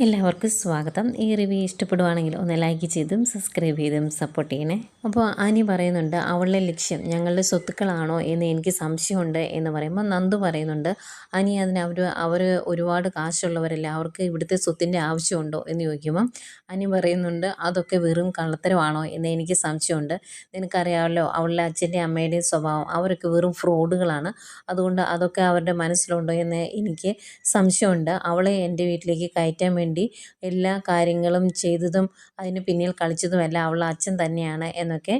എല്ലാവർക്കും സ്വാഗതം. ഈ റിവ്യൂ ഇഷ്ടപ്പെടുവാണെങ്കിൽ ഒന്ന് ലൈക്ക് ചെയ്തും സബ്സ്ക്രൈബ് ചെയ്തും സപ്പോർട്ട് ചെയ്യണേ. അപ്പോൾ ആനി പറയുന്നുണ്ട് അവളുടെ ലക്ഷ്യം ഞങ്ങളുടെ സ്വത്തുക്കളാണോ എന്ന് എനിക്ക് സംശയമുണ്ട് എന്ന് പറയുമ്പോൾ നന്ദു പറയുന്നുണ്ട് ആനി അതിന് അവർ അവർ ഒരുപാട് കാശുള്ളവരല്ല? അവർക്ക് ഇവിടുത്തെ സ്വത്തിന്റെ ആവശ്യമുണ്ടോ? എന്ന് ചോദിക്കുമ്പം ആനി പറയുന്നുണ്ട് അതൊക്കെ വെറും കള്ളത്തരമാണോ എന്ന് എനിക്ക് സംശയമുണ്ട്. നിനക്കറിയാമല്ലോ അവളുടെ അച്ഛന്റെ അമ്മയുടെയും സ്വഭാവം അവരൊക്കെ വെറും ഫ്രോഡുകളാണ്. അതുകൊണ്ട് അതൊക്കെ അവരുടെ മനസ്സിലുണ്ടോ എന്ന് എനിക്ക് സംശയമുണ്ട്. അവളെ എന്റെ വീട്ടിലേക്ക് കയറ്റാൻ എല്ലാ കാര്യങ്ങളും ചെയ്തതും അതിന് പിന്നിൽ കളിച്ചതുമെല്ലാം അവളുടെ അച്ഛൻ തന്നെയാണ് എന്നൊക്കെ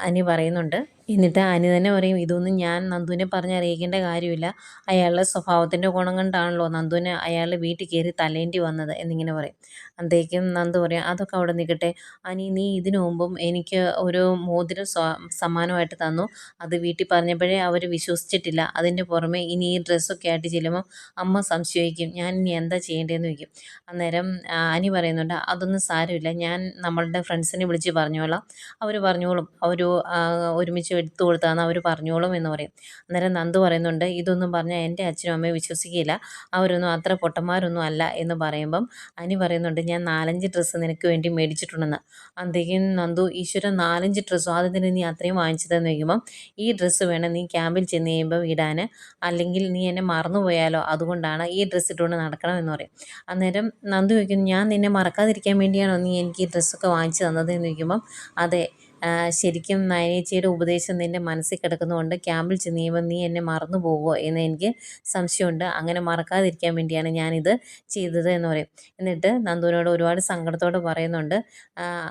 അനി പറയുന്നുണ്ട് എന്നിട്ട് അനി തന്നെ പറയും ഇതൊന്നും ഞാൻ നന്ദുവിനെ പറഞ്ഞറിയിക്കേണ്ട കാര്യമില്ല. അയാളുടെ സ്വഭാവത്തിന്റെ ഗുണം കൊണ്ടാണല്ലോ നന്ദുവിന് അയാളുടെ വീട്ടിൽ കയറി തലേണ്ടി വന്നത് എന്നിങ്ങനെ പറയും. അന്തേക്കും നന്ദു പറയും അതൊക്കെ അവിടെ നിൽക്കട്ടെ അനി നീ ഇതിനു മുമ്പും എനിക്ക് ഒരു മോതിരം സമ്മാനമായിട്ട് തന്നു. അത് വീട്ടിൽ പറഞ്ഞപ്പോഴേ അവർ വിശ്വസിച്ചിട്ടില്ല. അതിന്റെ പുറമെ ഇനി ഈ ഡ്രസ്സൊക്കെ ആയിട്ട് ചെല്ലുമ്പോൾ അമ്മ സംശയിക്കും. ഞാൻ ഇനി എന്താ ചെയ്യേണ്ടതെന്ന് ചോദിക്കും. അന്നേരം അനി പറയുന്നുണ്ട് അതൊന്നും സാരമില്ല. ഞാൻ നമ്മളുടെ ഫ്രണ്ട്സിനെ വിളിച്ച് പറഞ്ഞോളാം. അവർ പറഞ്ഞോളും. അവർ ഒരുമിച്ച് എടുത്തു കൊടുത്താന്ന് അവർ പറഞ്ഞോളും എന്ന് പറയും. അന്നേരം നന്ദു പറയുന്നുണ്ട് ഇതൊന്നും പറഞ്ഞാൽ എന്റെ അച്ഛനും അമ്മയും വിശ്വസിക്കില്ല അവരൊന്നും അത്ര പൊട്ടന്മാരൊന്നും അല്ല എന്ന് പറയുമ്പം അനി പറയുന്നുണ്ട് ഞാൻ നാലഞ്ച് ഡ്രസ്സ് നിനക്ക് വേണ്ടി മേടിച്ചിട്ടുണ്ടെന്ന്. അന്തേക്കും നന്ദു ഈശ്വരൻ നാലഞ്ച് ഡ്രസ്സോ ആദ്യത്തിന് നീ അത്രയും വാങ്ങിച്ചതെന്ന് വയ്ക്കുമ്പം ഈ ഡ്രസ്സ് വേണം നീ ക്യാമ്പിൽ ചെന്ന് കഴിയുമ്പോൾ ഇടാൻ അല്ലെങ്കിൽ നീ എന്നെ മറന്നുപോയാലോ? അതുകൊണ്ടാണ് ഈ ഡ്രസ്സ് ഇട്ടുകൊണ്ട് നടക്കണം എന്ന് പറയും. അന്നേരം നന്ദു ചോദിക്കുന്നു ഞാൻ നിന്നെ മറക്കാതിരിക്കാൻ വേണ്ടിയാണോ നീ എനിക്ക് ഈ ഡ്രസ്സൊക്കെ വാങ്ങിച്ചു തന്നത് എന്ന് ചോദിക്കുമ്പം അതെ ശരിക്കും നയനേച്ചിയുടെ ഉപദേശം നിന്റെ മനസ്സിൽ കിടക്കുന്നതുകൊണ്ട് ക്യാമ്പിൽ ചെന്ന് നീ എന്നെ മറന്നു പോകുമോ എന്ന് എനിക്ക് സംശയമുണ്ട്. അങ്ങനെ മറക്കാതിരിക്കാൻ വേണ്ടിയാണ് ഞാനിത് ചെയ്തത് എന്ന് പറയും. എന്നിട്ട് നന്ദുവിനോട് ഒരുപാട് സങ്കടത്തോടെ പറയുന്നുണ്ട്.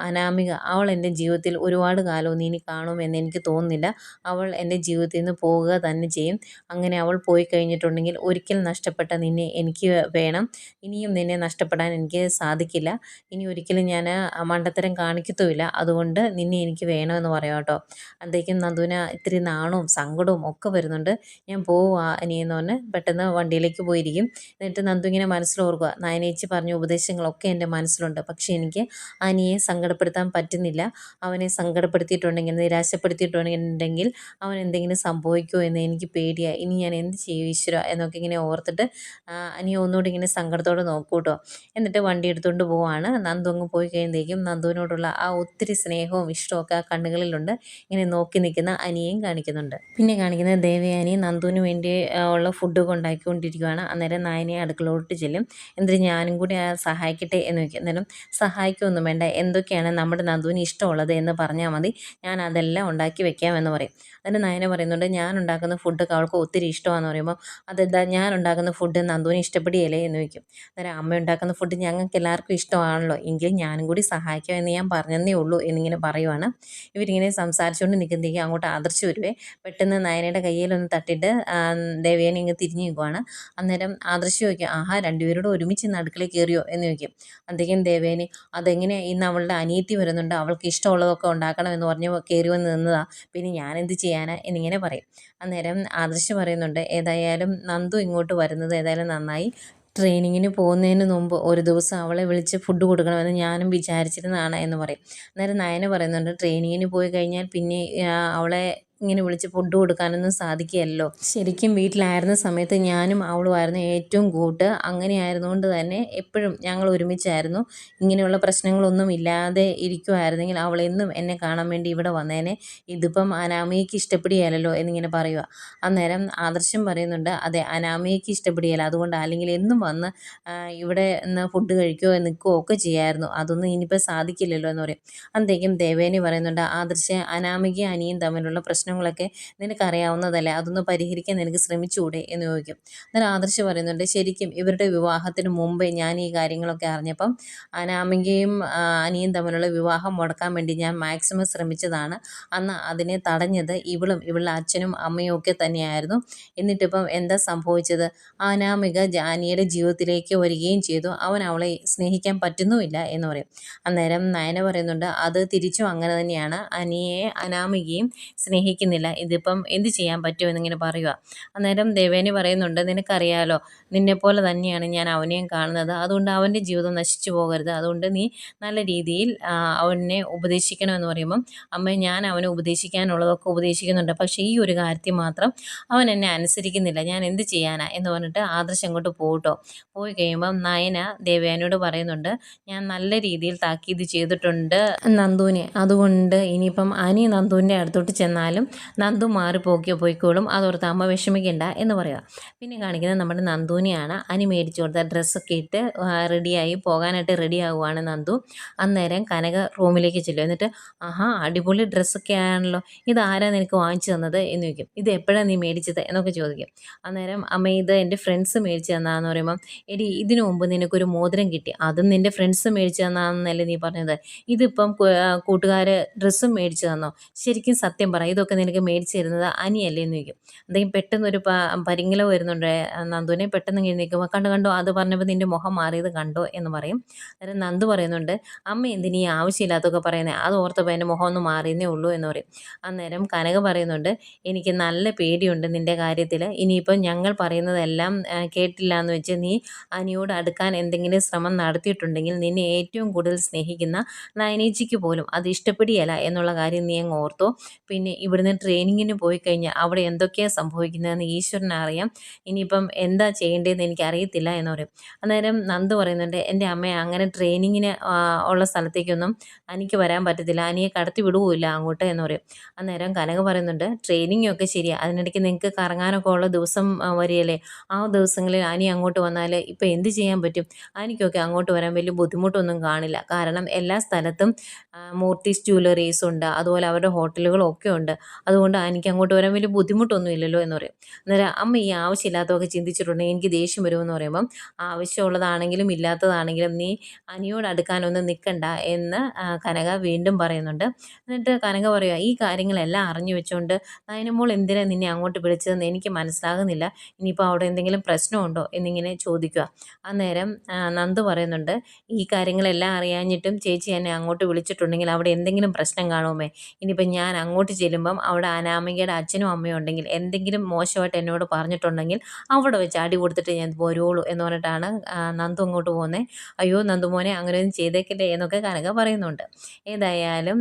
അനാമിക അവൾ എന്റെ ജീവിതത്തിൽ ഒരുപാട് കാലവും നീ ഇനി കാണുമെന്ന് എനിക്ക് തോന്നുന്നില്ല. അവൾ എന്റെ ജീവിതത്തിൽ നിന്ന് പോവുക തന്നെ ചെയ്യും. അങ്ങനെ അവൾ പോയി കഴിഞ്ഞിട്ടുണ്ടെങ്കിൽ ഒരിക്കൽ നഷ്ടപ്പെട്ട നിന്നെ എനിക്ക് വേണം. ഇനിയും നിന്നെ നഷ്ടപ്പെടാൻ എനിക്ക് സാധിക്കില്ല. ഇനി ഒരിക്കലും ഞാൻ മണ്ടത്തരം കാണിക്കത്തുമില്ല. അതുകൊണ്ട് നിന്നെ എനിക്ക് എനിക്ക് വേണമെന്ന് പറയാം കേട്ടോ. അന്തേക്കും നന്ദുവിന് ഇത്തിരി നാണവും സങ്കടവും ഒക്കെ വരുന്നുണ്ട്. ഞാൻ പോവുക അനിയെന്ന് പറഞ്ഞ് പെട്ടെന്ന് വണ്ടിയിലേക്ക് പോയിരിക്കും. എന്നിട്ട് നന്ദു ഇങ്ങനെ മനസ്സിലോർക്കുക നയനേച്ചി പറഞ്ഞ ഉപദേശങ്ങളൊക്കെ എന്റെ മനസ്സിലുണ്ട്. പക്ഷേ എനിക്ക് അനിയെ സങ്കടപ്പെടുത്താൻ പറ്റുന്നില്ല. അവനെ സങ്കടപ്പെടുത്തിയിട്ടുണ്ടെങ്കിൽ നിരാശപ്പെടുത്തിയിട്ടുണ്ടെങ്കിൽ അവൻ എന്തെങ്കിലും സംഭവിക്കുമോ എന്ന് എനിക്ക് പേടിയാണ് ഇനി ഞാൻ എന്ത് ചെയ്യും ഈശ്വര എന്നൊക്കെ ഇങ്ങനെ ഓർത്തിട്ട് അനിയെ ഒന്നുകൂടി ഇങ്ങനെ സങ്കടത്തോടെ നോക്കൂട്ടോ എന്നിട്ട് വണ്ടി എടുത്തുകൊണ്ട് പോവാണ്. നന്ദു അങ്ങ് പോയി കഴിയുമ്പോഴേക്കും നന്ദുവിനോടുള്ള ആ ഒത്തിരി സ്നേഹവും ഇഷ്ടവും ഒക്കെ ആ കണ്ണുകളിലുണ്ട്. ഇങ്ങനെ നോക്കി നിൽക്കുന്ന അനിയെയും കാണിക്കുന്നുണ്ട്. പിന്നെ കാണിക്കുന്നത് ദേവയാനി നന്ദുവിന് വേണ്ടി ഉള്ള ഫുഡ് ഉണ്ടാക്കിക്കൊണ്ടിരിക്കുകയാണ് അന്നേരം നായനെ അടുക്കളോട്ട് ചെല്ലും. എന്നിട്ട് ഞാനും കൂടി സഹായിക്കട്ടെ എന്ന് വയ്ക്കും. അന്നേരം സഹായിക്കൊന്നും വേണ്ട. എന്തൊക്കെയാണ് നമ്മുടെ നന്ദുവിന് ഇഷ്ടമുള്ളത് എന്ന് പറഞ്ഞാൽ മതി. ഞാൻ അതെല്ലാം ഉണ്ടാക്കി വെക്കാമെന്ന് പറയും. അതിന് നയന പറയുന്നുണ്ട് ഞാൻ ഉണ്ടാക്കുന്ന ഫുഡൊക്കെ അവൾക്ക് ഒത്തിരി ഇഷ്ടമാണെന്ന് പറയുമ്പോൾ അതെന്താ? ഞാൻ ഉണ്ടാക്കുന്ന ഫുഡ് നന്ദുവിന് ഇഷ്ടപ്പെടുകയല്ലേ എന്ന് വയ്ക്കും. അന്നേരം അമ്മ ഉണ്ടാക്കുന്ന ഫുഡ് ഞങ്ങൾക്ക് എല്ലാവർക്കും ഇഷ്ടമാണല്ലോ. എങ്കിൽ ഞാനും കൂടി സഹായിക്കാം എന്ന് ഞാൻ പറഞ്ഞതേ ഉള്ളൂ എന്നിങ്ങനെ പറയുവാണ്. ഇവരിങ്ങനെ സംസാരിച്ചുകൊണ്ട് നിൽക്കുന്നതേക്ക് അങ്ങോട്ട് ആദർശ് വരുവേ. പെട്ടെന്ന് നയനയുടെ കയ്യിലൊന്ന് തട്ടിട്ട് ദേവേനെ ഇങ്ങ് തിരിഞ്ഞു നിൽക്കുവാണ്. അന്നേരം ആദർശ് ചോദിക്കും ആഹാ രണ്ടുപേരോട് ഒരുമിച്ച് ഇന്ന് അടുക്കളയിൽ കയറിയോ? എന്ന് ചോദിക്കും. അന്തേക്കും ദേവേനെ അതെങ്ങനെ ഇന്ന് അവളുടെ അനിയത്തി വരുന്നുണ്ട്? അവൾക്ക് ഇഷ്ടമുള്ളതൊക്കെ ഉണ്ടാക്കണം എന്ന് പറഞ്ഞ് കയറി വന്ന് നിന്നതാ. പിന്നെ ഞാൻ എന്ത് ചെയ്യാനാ? എന്നിങ്ങനെ പറയും. അന്നേരം ആദർശ് പറയുന്നുണ്ട് ഏതായാലും നന്ദു ഇങ്ങോട്ട് വരുന്നത് ഏതായാലും നന്നായി. ട്രെയിനിങ്ങിന് പോകുന്നതിന് മുമ്പ് ഒരു ദിവസം അവളെ വിളിച്ച് ഫുഡ് കൊടുക്കണമെന്ന് ഞാനും വിചാരിച്ചിരുന്നതാണ് എന്ന് പറയും. അന്നേരം നയന പറയുന്നുണ്ട് ട്രെയിനിങ്ങിന് പോയി കഴിഞ്ഞാൽ പിന്നെ അവളെ ഇങ്ങനെ വിളിച്ച് ഫുഡ് കൊടുക്കാനൊന്നും സാധിക്കുകയല്ലോ. ശരിക്കും വീട്ടിലായിരുന്ന സമയത്ത് ഞാനും അവളുമായിരുന്നു ഏറ്റവും കൂട്ട്. അങ്ങനെ ആയിരുന്നുകൊണ്ട് തന്നെ എപ്പോഴും ഞങ്ങൾ ഒരുമിച്ചായിരുന്നു. ഇങ്ങനെയുള്ള പ്രശ്നങ്ങളൊന്നും ഇല്ലാതെ ഇരിക്കുമായിരുന്നെങ്കിൽ അവൾ എന്നും എന്നെ കാണാൻ വേണ്ടി ഇവിടെ വന്നേനെ. ഇതിപ്പം അനാമിയയ്ക്ക് ഇഷ്ടപ്പെടുകയല്ലോ എന്നിങ്ങനെ പറയുക. അന്നേരം ആദർശം പറയുന്നുണ്ട് അതെ അനാമിയയ്ക്ക് ഇഷ്ടപ്പെടുകയില്ല. അതുകൊണ്ട് അല്ലെങ്കിൽ എന്നും വന്ന് ഇവിടെ നിന്ന് ഫുഡ് കഴിക്കുകയോ നിൽക്കുകയോ ഒക്കെ ചെയ്യായിരുന്നു. അതൊന്നും ഇനിയിപ്പോൾ സാധിക്കില്ലല്ലോ എന്ന് പറയും. അന്നേക്കും ദേവേനി പറയുന്നുണ്ട് ആദർശ അനാമികയും അനിയും തമ്മിലുള്ള പ്രശ്നം പ്രശ്നങ്ങളൊക്കെ നിനക്കറിയാവുന്നതല്ലേ? അതൊന്ന് പരിഹരിക്കാൻ നിനക്ക് ശ്രമിച്ചുകൂടെ എന്ന് ചോദിക്കും. എന്നാൽ ആദർശ് പറയുന്നുണ്ട് ശരിക്കും ഇവരുടെ വിവാഹത്തിന് മുമ്പേ ഞാൻ ഈ കാര്യങ്ങളൊക്കെ അറിഞ്ഞപ്പം അനാമികയും അനിയും തമ്മിലുള്ള വിവാഹം മുടക്കാൻ വേണ്ടി ഞാൻ മാക്സിമം ശ്രമിച്ചതാണ്. അന്ന് അതിനെ തടഞ്ഞത് ഇവളും ഇവളുടെ അച്ഛനും അമ്മയും ഒക്കെ തന്നെയായിരുന്നു. എന്നിട്ടിപ്പം എന്താ സംഭവിച്ചത്? അനാമിക ജാനിയുടെ ജീവിതത്തിലേക്ക് വരികയും ചെയ്തു. അവൻ അവളെ സ്നേഹിക്കാൻ പറ്റുന്നുമില്ല എന്ന് പറയും. അന്നേരം നയന പറയുന്നുണ്ട് അത് തിരിച്ചും അങ്ങനെ തന്നെയാണ്. അനിയെ അനാമികയും സ്നേഹിക്കാൻ സ്നേഹിക്കുന്നില്ല ഇതിപ്പം എന്ത് ചെയ്യാൻ പറ്റുമോ എന്നിങ്ങനെ പറയുക അന്നേരം ദേവേനി പറയുന്നുണ്ട് നിനക്കറിയാലോ നിന്നെപ്പോലെ തന്നെയാണ് ഞാൻ അവനെയും കാണുന്നത്. അതുകൊണ്ട് അവന്റെ ജീവിതം നശിച്ചു പോകരുത്. അതുകൊണ്ട് നീ നല്ല രീതിയിൽ അവനെ ഉപദേശിക്കണമെന്ന് പറയുമ്പം അമ്മ ഞാൻ അവനെ ഉപദേശിക്കാനുള്ളതൊക്കെ ഉപദേശിക്കുന്നുണ്ട്. പക്ഷേ ഈ ഒരു കാര്യത്തിൽ മാത്രം അവൻ എന്നെ അനുസരിക്കുന്നില്ല. ഞാൻ എന്ത് ചെയ്യാനാ? എന്ന് പറഞ്ഞിട്ട് ആദർശം അങ്ങോട്ട് പോകട്ടോ പോയി കഴിയുമ്പം നയന ദേവേനോട് പറയുന്നുണ്ട് ഞാൻ നല്ല രീതിയിൽ താക്കീത് ചെയ്തിട്ടുണ്ട് നന്ദുവിനെ. അതുകൊണ്ട് ഇനിയിപ്പം അനി നന്ദുവിന്റെ അടുത്തോട്ട് ചെന്നാലും നന്ദു മാറി പോക്കിയോ പോയിക്കോളും. അതോർത്ത് അമ്മ വിഷമിക്കണ്ട എന്ന് പറയുക. പിന്നെ കാണിക്കുന്നത് നമ്മുടെ നന്ദുവിനെയാണ്. അനി മേടിച്ചു കൊടുത്ത ഡ്രസ്സൊക്കെ ഇട്ട് റെഡിയായി പോകാനായിട്ട് റെഡി ആവുകയാണ് നന്ദു. അന്നേരം കനക റൂമിലേക്ക് ചെല്ലും. എന്നിട്ട് ആഹാ അടിപൊളി ഡ്രസ്സൊക്കെ ആണല്ലോ. ഇതാരാ നിനക്ക് വാങ്ങിച്ചു തന്നത്? എന്ന് ചോദിക്കും. ഇത് എപ്പോഴാണ് നീ മേടിച്ചത്? എന്നൊക്കെ ചോദിക്കും. അന്നേരം അമ്മ ഇത് എന്റെ ഫ്രണ്ട്സ് മേടിച്ചു തന്നാന്ന് പറയുമ്പം എടി ഇതിനു മുമ്പ് നിനക്കൊരു മോതിരം കിട്ടി. അതും നിന്റെ ഫ്രണ്ട്സ് മേടിച്ചു തന്നാന്നല്ലേ നീ പറഞ്ഞത്. ഇതിപ്പം കൂട്ടുകാർ ഡ്രസ്സും മേടിച്ചു തന്നോ? ശരിക്കും സത്യം പറ. ഇതൊക്കെ നിനക്ക് മേടിച്ചു തരുന്നത് അനിയല്ലേ എന്ന് ചോദിക്കും. എന്തെങ്കിലും പെട്ടെന്നൊരു പരിങ്ങല വരുന്നുണ്ട് നന്ദുവിനെ പെട്ടെന്ന് ഇങ്ങനെ നിൽക്കുമ്പോൾ കണ്ടു കണ്ടോ അത് പറഞ്ഞപ്പോൾ നിന്റെ മുഖം മാറിയത് കണ്ടോ എന്ന് പറയും. അന്നേരം നന്ദു പറയുന്നുണ്ട് അമ്മ എന്തിനീ ആവശ്യമില്ലാത്തൊക്കെ പറയുന്നത് അത് ഓർത്തപ്പോൾ എന്റെ മുഖം ഒന്ന് മാറിയെന്നേ ഉള്ളൂ എന്ന് പറയും. അന്നേരം കനക പറയുന്നുണ്ട് എനിക്ക് നല്ല പേടിയുണ്ട് നിന്റെ കാര്യത്തിൽ ഇനിയിപ്പോൾ ഞങ്ങൾ പറയുന്നതെല്ലാം കേട്ടില്ല എന്ന് വെച്ച് നീ അനിയോട് അടുക്കാൻ എന്തെങ്കിലും ശ്രമം നടത്തിയിട്ടുണ്ടെങ്കിൽ നിന്നെ ഏറ്റവും കൂടുതൽ സ്നേഹിക്കുന്ന നയനേജിക്ക് പോലും അത് ഇഷ്ടപ്പെടുകയല്ല എന്നുള്ള കാര്യം നീ അങ്ങ് ഓർത്തോ. പിന്നെ ഇവിടുന്ന് ട്രെയിനിങ്ങിന് പോയി കഴിഞ്ഞാൽ അവിടെ എന്തൊക്കെയാണ് സംഭവിക്കുന്നതെന്ന് ഈശ്വരനെ അറിയാം. ഇനിയിപ്പം എന്താ ചെയ്യേണ്ടതെന്ന് എനിക്ക് അറിയത്തില്ല എന്ന് പറയും. അന്നേരം നന്ദ് പറയുന്നുണ്ട് എന്റെ അമ്മ അങ്ങനെ ട്രെയിനിങ്ങിന് ഉള്ള സ്ഥലത്തേക്കൊന്നും എനിക്ക് വരാൻ പറ്റത്തില്ല. അനിയെ കടത്തി വിടുകയില്ല അങ്ങോട്ട് എന്ന് പറയും. അന്നേരം കനക പറയുന്നുണ്ട് ട്രെയിനിങ്ങൊക്കെ ശരിയാണ് അതിനിടയ്ക്ക് നിങ്ങൾക്ക് കറങ്ങാനൊക്കെ ഉള്ള ദിവസം വരികയല്ലേ? ആ ദിവസങ്ങളിൽ അനി അങ്ങോട്ട് വന്നാൽ ഇപ്പോൾ എന്ത് ചെയ്യാൻ പറ്റും? അനിക്കൊക്കെ അങ്ങോട്ട് വരാൻ വലിയ ബുദ്ധിമുട്ടൊന്നും കാണില്ല. കാരണം എല്ലാ സ്ഥലത്തും മൂർത്തീസ് ജ്വല്ലറീസ് ഉണ്ട്. അതുപോലെ അവരുടെ ഹോട്ടലുകളൊക്കെ ഉണ്ട്. അതുകൊണ്ട് എനിക്ക് അങ്ങോട്ട് വരാൻ വലിയ ബുദ്ധിമുട്ടൊന്നും ഇല്ലല്ലോ എന്ന് പറയും. അന്നേരം അമ്മ ഈ ആവശ്യമില്ലാത്തതൊക്കെ ചിന്തിച്ചിട്ടുണ്ടെങ്കിൽ എനിക്ക് ദേഷ്യം വരുമെന്ന് പറയുമ്പം ആവശ്യമുള്ളതാണെങ്കിലും ഇല്ലാത്തതാണെങ്കിലും നീ അനിയോട് അടുക്കാനൊന്നും നിൽക്കണ്ട എന്ന് കനക വീണ്ടും പറയുന്നുണ്ട്. എന്നിട്ട് കനക പറയുക ഈ കാര്യങ്ങളെല്ലാം അറിഞ്ഞു വെച്ചുകൊണ്ട് നയനമോൾ എന്തിനാ നിന്നെ അങ്ങോട്ട് വിളിച്ചതെന്ന് എനിക്ക് മനസ്സിലാകുന്നില്ല. ഇനിയിപ്പോൾ അവിടെ എന്തെങ്കിലും പ്രശ്നമുണ്ടോ? എന്നിങ്ങനെ ചോദിക്കുക അന്നേരം നന്ദു പറയുന്നുണ്ട് ഈ കാര്യങ്ങളെല്ലാം അറിയാഞ്ഞിട്ടും ചേച്ചി എന്നെ അങ്ങോട്ട് വിളിച്ചിട്ടുണ്ടെങ്കിൽ അവിടെ എന്തെങ്കിലും പ്രശ്നം കാണുമേ. ഇനിയിപ്പം ഞാൻ അങ്ങോട്ട് ചെല്ലുമ്പം അവിടെ അനാമികയുടെ അച്ഛനും അമ്മയും ഉണ്ടെങ്കിൽ എന്തെങ്കിലും മോശമായിട്ട് എന്നോട് പറഞ്ഞിട്ടുണ്ടെങ്കിൽ അവിടെ വെച്ച് അടി കൊടുത്തിട്ട് ഞാൻ പോരുള്ളൂ എന്ന് പറഞ്ഞിട്ടാണ് നന്ദു അങ്ങോട്ട് പോകുന്നത് അയ്യോ നന്ദു മോനെ അങ്ങനെയൊന്നും ചെയ്തേക്കില്ലേ എന്നൊക്കെ കനക പറയുന്നുണ്ട്. ഏതായാലും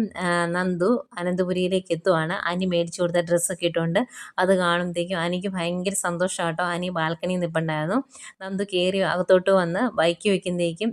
നന്ദു അനന്തപുരിയിലേക്ക് എത്തുവാണ്. അനി മേടിച്ചു കൊടുത്ത ഡ്രസ്സൊക്കെ ഇട്ടുകൊണ്ട് അത് കാണുമ്പോഴത്തേക്കും അനിക്ക് ഭയങ്കര സന്തോഷമാട്ടോ അനി ബാൽക്കണിയിൽ നിൽപ്പുണ്ടായിരുന്നു നന്ദു കയറി അകത്തോട്ട് വന്ന് ബൈക്ക് വയ്ക്കുമ്പോഴേക്കും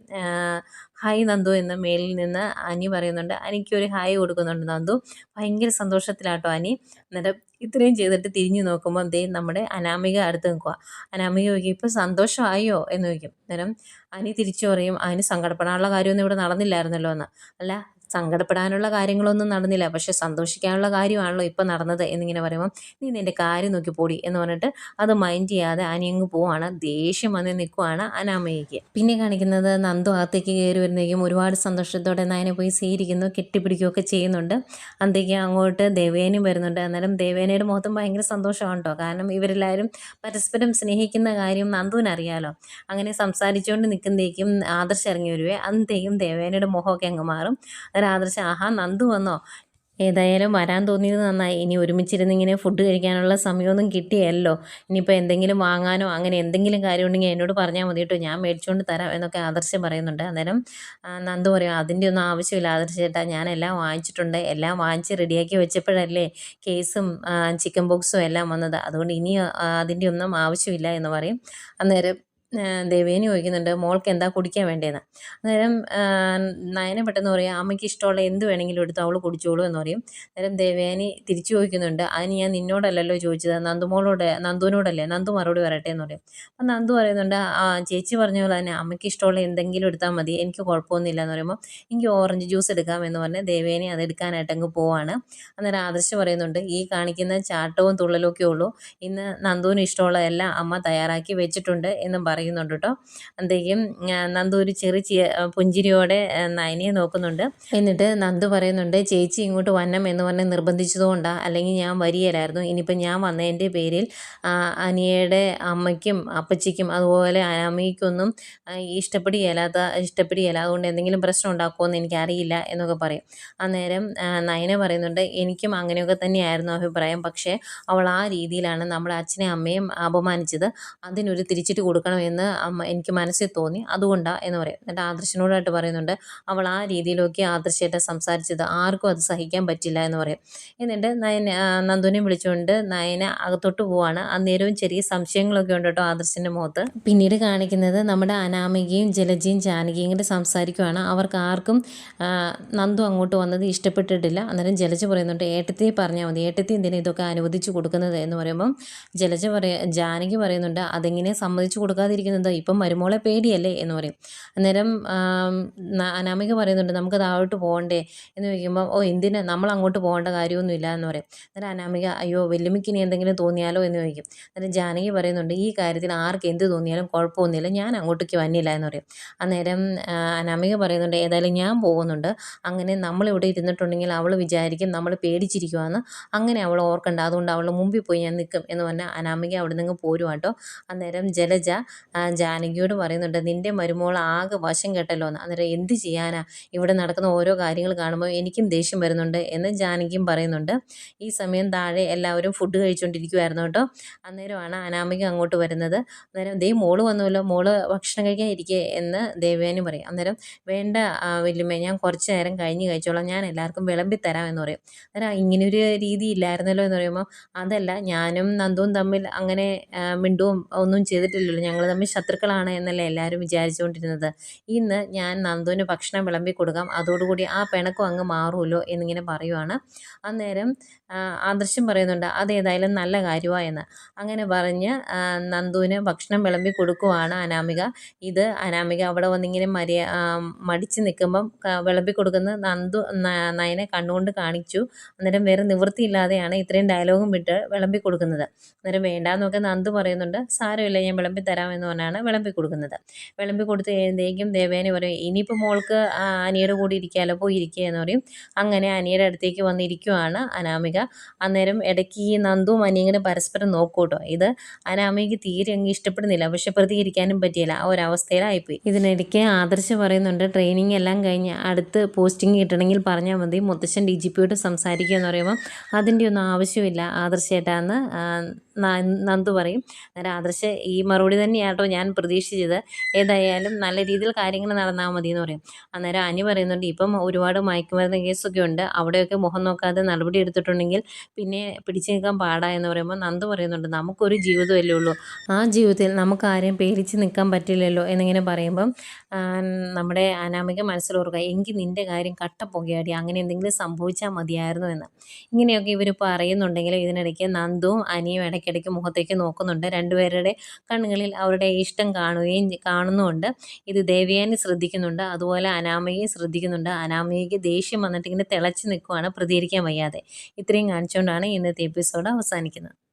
ഹായ് നന്ദു എന്ന മേലിൽ നിന്ന് അനി പറയുന്നുണ്ട്. അനിക്കൊരു ഹായ് കൊടുക്കുന്നുണ്ട് നന്ദു. ഭയങ്കര സന്തോഷത്തിലാട്ടോ അനി. എന്നിട്ട് ഇത്രയും ചെയ്തിട്ട് തിരിഞ്ഞു നോക്കുമ്പോൾ ദേ നമ്മുടെ അനാമിക അടുത്ത് നിൽക്കുക അനാമിക ചോദിക്കും ഇപ്പോൾ സന്തോഷമായോ എന്ന് ചോദിക്കും. അന്നേരം അനി തിരിച്ചു പറയും അതിന് സങ്കടപ്പെടാനുള്ള കാര്യമൊന്നും ഇവിടെ നടന്നില്ലായിരുന്നല്ലോ എന്ന്. അല്ല സങ്കടപ്പെടാനുള്ള കാര്യങ്ങളൊന്നും നടന്നില്ല. പക്ഷെ സന്തോഷിക്കാനുള്ള കാര്യമാണല്ലോ ഇപ്പം നടന്നത് എന്നിങ്ങനെ പറയുമ്പം നീ നിന്റെ കാര്യം നോക്കി പോടി എന്ന് പറഞ്ഞിട്ട് അത് മൈൻഡ് ചെയ്യാതെ അനിയങ്ങ് പോവാണ്. ദേഷ്യം വന്ന് നിൽക്കുവാണ് അനാമയ്ക്ക്. പിന്നെ കാണിക്കുന്നത് നന്ദു അകത്തേക്ക് കയറി വരുന്നേക്കും ഒരുപാട് സന്തോഷത്തോടെ നയനെ പോയി സ്വീകരിക്കുന്നു കെട്ടിപ്പിടിക്കുകയൊക്കെ ചെയ്യുന്നുണ്ട്. അന്തേക്ക് അങ്ങോട്ട് ദേവേനയും വരുന്നുണ്ട്. അന്നേരം ദേവേനയുടെ മുഖത്തും ഭയങ്കര സന്തോഷമാണ് കേട്ടോ കാരണം ഇവരെല്ലാവരും പരസ്പരം സ്നേഹിക്കുന്ന കാര്യം നന്ദുവിനറിയാലോ അങ്ങനെ സംസാരിച്ചുകൊണ്ട് നിൽക്കുന്നതേക്കും ആദർശം ഇറങ്ങി വരുവേ. അന്നത്തേക്കും ദേവേനയുടെ മുഖമൊക്കെ അങ്ങ് മാറും. ആദർശം ആഹാ നന്ദു വന്നോ? ഏതായാലും വരാൻ തോന്നിയത് നന്നായി. ഇനി ഒരുമിച്ചിരുന്ന് ഇങ്ങനെ ഫുഡ് കഴിക്കാനുള്ള സമയമൊന്നും കിട്ടിയല്ലോ. ഇനിയിപ്പോൾ എന്തെങ്കിലും വാങ്ങാനോ അങ്ങനെ എന്തെങ്കിലും കാര്യം ഉണ്ടെങ്കിൽ എന്നോട് പറഞ്ഞാൽ മതി കേട്ടോ. ഞാൻ മേടിച്ചുകൊണ്ട് തരാം എന്നൊക്കെ ആദർശം പറയുന്നുണ്ട്. അന്നേരം നന്ദു പറയും അതിന്റെ ഒന്നും ആവശ്യമില്ല ആദർശ ചേട്ടാ. ഞാനെല്ലാം വാങ്ങിച്ചിട്ടുണ്ട്. എല്ലാം വാങ്ങിച്ച് റെഡിയാക്കി വെച്ചപ്പോഴല്ലേ കേസും ചിക്കൻ ബോക്സും എല്ലാം വന്നത്. അതുകൊണ്ട് ഇനി അതിന്റെ ഒന്നും ആവശ്യമില്ല എന്ന് പറയും. അന്നേരം ദേവേനി ചോദിക്കുന്നുണ്ട് മോൾക്ക് എന്താ കുടിക്കാൻ വേണ്ടതെന്ന് അന്നേരം നയന പെട്ടെന്ന് പറയും അമ്മയ്ക്ക് ഇഷ്ടമുള്ള എന്ത് വേണമെങ്കിലും എടുത്ത് അവൾ കുടിച്ചോളൂ എന്ന് പറയും. അന്നേരം ദേവേനി തിരിച്ചു ചോദിക്കുന്നുണ്ട് അതിന് ഞാൻ നിന്നോടല്ലല്ലോ ചോദിച്ചത് നന്ദുമോളോട് നന്ദുവിനോടല്ലേ നന്ദു മറുപടി പറയട്ടെ എന്ന് പറയും. അപ്പം നന്ദു പറയുന്നുണ്ട് ആ ചേച്ചി പറഞ്ഞ പോലെ തന്നെ അമ്മയ്ക്ക് ഇഷ്ടമുള്ള എന്തെങ്കിലും എടുത്താൽ മതി എനിക്ക് കുഴപ്പമൊന്നുമില്ല എന്ന് പറയുമ്പോൾ എനിക്ക് ഓറഞ്ച് ജ്യൂസ് എടുക്കാം എന്ന് പറഞ്ഞ് ദേവേനി അത് എടുക്കാനായിട്ട് അങ്ങ് പോവാണ്. അന്നേരം ആദർശ് പറയുന്നുണ്ട് ഈ കാണിക്കുന്ന ചാട്ടവും തുള്ളലൊക്കെ ഉള്ളൂ ഇന്ന് നന്ദുവിന് ഇഷ്ടമുള്ളതെല്ലാം അമ്മ തയ്യാറാക്കി വെച്ചിട്ടുണ്ട് എന്നും പറയും പറയുന്നുണ്ട് കേട്ടോ. അന്തേക്കും നന്ദു ഒരു ചെറിയ ചി- പുഞ്ചിരിയോടെ നയനിയെ നോക്കുന്നുണ്ട്. എന്നിട്ട് നന്ദു പറയുന്നുണ്ട് ചേച്ചി ഇങ്ങോട്ട് വന്നം എന്ന് പറഞ്ഞ് നിർബന്ധിച്ചതുകൊണ്ടാണ് അല്ലെങ്കിൽ ഞാൻ വരികയില്ലായിരുന്നു. ഇനിയിപ്പോൾ ഞാൻ വന്നതിന്റെ പേരിൽ അനിയയുടെ അമ്മയ്ക്കും അപ്പച്ചിക്കും അതുപോലെ അമ്മയ്ക്കൊന്നും ഇഷ്ടപ്പെടുകയില്ലാത്ത ഇഷ്ടപ്പെടുകയില്ല അതുകൊണ്ട് എന്തെങ്കിലും പ്രശ്നം ഉണ്ടാക്കുമോ എന്ന് എനിക്കറിയില്ല എന്നൊക്കെ പറയും. അന്നേരം നയന പറയുന്നുണ്ട് എനിക്കും അങ്ങനെയൊക്കെ തന്നെയായിരുന്നു അഭിപ്രായം. പക്ഷേ അവൾ ആ രീതിയിലാണ് നമ്മുടെ അച്ഛനെയും അമ്മയും അപമാനിച്ചത്. അതിനൊരു തിരിച്ചിട്ട് കൊടുക്കണമെന്ന് അമ്മ എനിക്ക് മനസ്സിൽ തോന്നി. അതുകൊണ്ടാണ് എന്ന് പറയും. എന്നിട്ട് ആദർശനോടായിട്ട് പറയുന്നുണ്ട് അവൾ ആ രീതിയിലൊക്കെ ആദർശയായിട്ട് സംസാരിച്ചത് ആർക്കും അത് സഹിക്കാൻ പറ്റില്ല എന്ന് പറയും. എന്നിട്ട് നയന നന്ദുവിനെ വിളിച്ചുകൊണ്ട് നയന അകത്തോട്ട് പോവാണ്. അന്നേരവും ചെറിയ സംശയങ്ങളൊക്കെ ഉണ്ട് കേട്ടോ ആദർശിന്റെ മുഖത്ത്. പിന്നീട് കാണിക്കുന്നത് നമ്മുടെ അനാമികയും ജലജയും ജാനകിയും കൂടെ സംസാരിക്കുവാണ്. അവർക്ക് ആർക്കും നന്ദു അങ്ങോട്ട് വന്നത് ഇഷ്ടപ്പെട്ടിട്ടില്ല. അന്നേരം ജലജ പറയുന്നുണ്ട് ഏട്ടത്തെ പറഞ്ഞാൽ മതി. ഏട്ടത്തെ എന്തിനാ ഇതൊക്കെ അനുവദിച്ചു കൊടുക്കുന്നത്? എന്ന് പറയുമ്പം ജലജ പറയ ജാനകി പറയുന്നുണ്ട് അതെങ്ങനെ സമ്മതിച്ചു കൊടുക്കാതിരിക്കുന്നത് ഇപ്പം മരുമോളെ പേടിയല്ലേ എന്ന് പറയും. അന്നേരം അനാമിക പറയുന്നുണ്ട് നമുക്ക് താഴോട്ട് പോകണ്ടേ? എന്ന് ചോദിക്കുമ്പോൾ ഓ എന്തിനാ? നമ്മൾ അങ്ങോട്ട് പോകേണ്ട കാര്യമൊന്നുമില്ല എന്ന് പറയും. അന്നേരം അനാമിക അയ്യോ വെല്ലുമിക്ക് ഇനി എന്തെങ്കിലും തോന്നിയാലോ? എന്ന് ചോദിക്കും. അന്നേരം ജാനകി പറയുന്നുണ്ട് ഈ കാര്യത്തിൽ ആർക്ക് എന്ത് തോന്നിയാലും കുഴപ്പമൊന്നുമില്ല. ഞാൻ അങ്ങോട്ടേക്ക് വന്നില്ല എന്ന് പറയും. അന്നേരം അനാമിക പറയുന്നുണ്ട് ഏതായാലും ഞാൻ പോകുന്നുണ്ട്. അങ്ങനെ നമ്മളിവിടെ ഇരുന്നിട്ടുണ്ടെങ്കിൽ അവൾ വിചാരിക്കും നമ്മൾ പേടിച്ചിരിക്കുവാന്ന്. അങ്ങനെ അവൾ ഓർക്കണ്ട. അതുകൊണ്ട് അവളുടെ മുമ്പിൽ പോയി ഞാൻ നിൽക്കും എന്ന് പറഞ്ഞാൽ അനാമിക അവിടെ നിന്ന് പോരുവാട്ടോ. അന്നേരം ജലജ ജാനകിയോട് പറയുന്നുണ്ട് നിന്റെ മരുമോൾ ആകെ വശം കെട്ടല്ലോ. എന്ന് അന്നേരം എന്ത് ചെയ്യാനാ? ഇവിടെ നടക്കുന്ന ഓരോ കാര്യങ്ങൾ കാണുമ്പോൾ എനിക്കും ദേഷ്യം വരുന്നുണ്ട് എന്ന് ജാനകിയും പറയുന്നുണ്ട്. ഈ സമയം താഴെ എല്ലാവരും ഫുഡ് കഴിച്ചുകൊണ്ടിരിക്കുമായിരുന്നു കേട്ടോ. അന്നേരമാണ് അനാമിക അങ്ങോട്ട് വരുന്നത്. അന്നേരം ദേ മോൾ വന്നുവല്ലോ മോൾ ഭക്ഷണം കഴിക്കാൻ ഇരിക്കുക എന്ന് ദേവയാനി പറയും. അന്നേരം വേണ്ട ആ, ഞാൻ കുറച്ച് നേരം കഴിഞ്ഞ് കഴിച്ചോളാം. ഞാൻ എല്ലാവർക്കും വിളമ്പി തരാം എന്ന് പറയും. അന്നേരം ഇങ്ങനൊരു രീതി ഇല്ലായിരുന്നല്ലോ എന്ന് പറയുമ്പോൾ അതല്ല ഞാനും നന്ദുവും തമ്മിൽ അങ്ങനെ മിണ്ടുവും ഒന്നും ചെയ്തിട്ടില്ലല്ലോ. ഞങ്ങൾ തമ്മിൽ ശത്രുക്കളാണ് എന്നല്ലേ എല്ലാവരും വിചാരിച്ചുകൊണ്ടിരുന്നത്. ഇന്ന് ഞാൻ നന്ദുവിന് ഭക്ഷണം വിളമ്പി കൊടുക്കാം. അതോടുകൂടി ആ പിണക്കം അങ്ങ് മാറുമല്ലോ എന്നിങ്ങനെ പറയുവാണ്. അന്നേരം ആദർശം പറയുന്നുണ്ട് അതേതായാലും നല്ല കാര്യമാണ് എന്ന്. അങ്ങനെ പറഞ്ഞ് നന്ദുവിന് ഭക്ഷണം വിളമ്പി കൊടുക്കുവാണ് അനാമിക. ഇത് അനാമിക അവിടെ വന്നിങ്ങനെ മര്യ മടിച്ച് നിൽക്കുമ്പം വിളമ്പി കൊടുക്കുന്ന നന്ദു നയനെ കണ്ണുകൊണ്ട് കാണിച്ചു. അന്നേരം വേറെ നിവൃത്തിയില്ലാതെയാണ് ഇത്രയും ഡയലോഗും വിട്ട് വിളമ്പി കൊടുക്കുന്നത്. അന്നേരം വേണ്ടാന്നൊക്കെ നന്ദു പറയുന്നുണ്ട്. സാരമില്ല ഞാൻ വിളമ്പി തരാമെന്ന് പറഞ്ഞാണ് വിളമ്പി കൊടുക്കുന്നത്. വിളമ്പി കൊടുത്ത് കഴിയുമ്പോഴേക്കും ദേവേനെ പറയും ഇനിയിപ്പോൾ മോൾക്ക് അനിയുടെ കൂടി ഇരിക്കാമല്ലോ പോയി ഇരിക്കുക എന്ന് പറയും. അങ്ങനെ അനിയുടെ അടുത്തേക്ക് വന്നിരിക്കുവാണ് അനാമിക. അന്നേരം ഇടയ്ക്ക് ഈ നന്ദുവും അനിയങ്ങനെ പരസ്പരം നോക്കൂട്ടോ. ഇത് അനാമികയ്ക്ക് തീരെ അങ്ങ് ഇഷ്ടപ്പെടുന്നില്ല. പക്ഷെ പ്രതികരിക്കാനും പറ്റിയില്ല. ആ ഒരവസ്ഥയിലായിപ്പോയി. ഇതിനിടയ്ക്ക് ആദർശ പറയുന്നുണ്ട് ട്രെയിനിങ് എല്ലാം കഴിഞ്ഞ് അടുത്ത് പോസ്റ്റിംഗ് കിട്ടണമെങ്കിൽ പറഞ്ഞാൽ മതി. മുത്തശ്ശൻ ഡി ജി പിയോട് സംസാരിക്കുക എന്ന് പറയുമ്പോൾ അതിന്റെ ഒന്നും ആവശ്യമില്ല. ആദർശേട്ടാന്ന് നന്ദു പറയും. അന്നേരം ആദർശ ഈ മറുപടി തന്നെയാട്ടോ ഞാൻ പ്രതീക്ഷിച്ചത്. ഏതായാലും നല്ല രീതിയിൽ കാര്യങ്ങൾ നടന്നാൽ മതി എന്ന് പറയും. അന്നേരം അനി പറയുന്നുണ്ട് ഇപ്പം ഒരുപാട് മയക്കുമരുന്ന് കേസൊക്കെ ഉണ്ട്. അവിടെയൊക്കെ മുഖം നോക്കാതെ നടപടി എടുത്തിട്ടുണ്ടെങ്കിൽ പിന്നെ പിടിച്ചു നിൽക്കാൻ പാടാ എന്ന് പറയുമ്പോൾ നന്ദ് പറയുന്നുണ്ട് നമുക്കൊരു ജീവിതമല്ലേ ഉള്ളൂ. ആ ജീവിതത്തിൽ നമുക്ക് ആരെയും പേടിച്ച് നിൽക്കാൻ പറ്റില്ലല്ലോ എന്നിങ്ങനെ പറയുമ്പം നമ്മുടെ അനാമിക മനസ്സിലോർക്കുക എങ്കിൽ നിന്റെ കാര്യം കട്ട പുകയാടി അങ്ങനെ എന്തെങ്കിലും സംഭവിച്ചാൽ മതിയായിരുന്നു എന്ന്. ഇങ്ങനെയൊക്കെ ഇവർ പറയുന്നുണ്ടെങ്കിലും ഇതിനിടയ്ക്ക് നന്ദുവും അനിയും ഇടയ്ക്കിടയ്ക്ക് മുഖത്തേക്ക് നോക്കുന്നുണ്ട്. രണ്ടുപേരുടെ കണ്ണുകളിൽ അവരുടെ ഇഷ്ടം കാണുകയും കാണുന്നുമുണ്ട്. ഇത് ദേവയാനി ശ്രദ്ധിക്കുന്നുണ്ട്. അതുപോലെ അനാമയെയും ശ്രദ്ധിക്കുന്നുണ്ട്. അനാമയ്ക്ക് ദേഷ്യം വന്നിട്ടിങ്ങനെ തിളച്ച് നിൽക്കുവാണ് പ്രതികരിക്കാൻ വയ്യാതെ. ഇത്രയും കാണിച്ചുകൊണ്ടാണ് ഇന്നത്തെ എപ്പിസോഡ് അവസാനിക്കുന്നത്.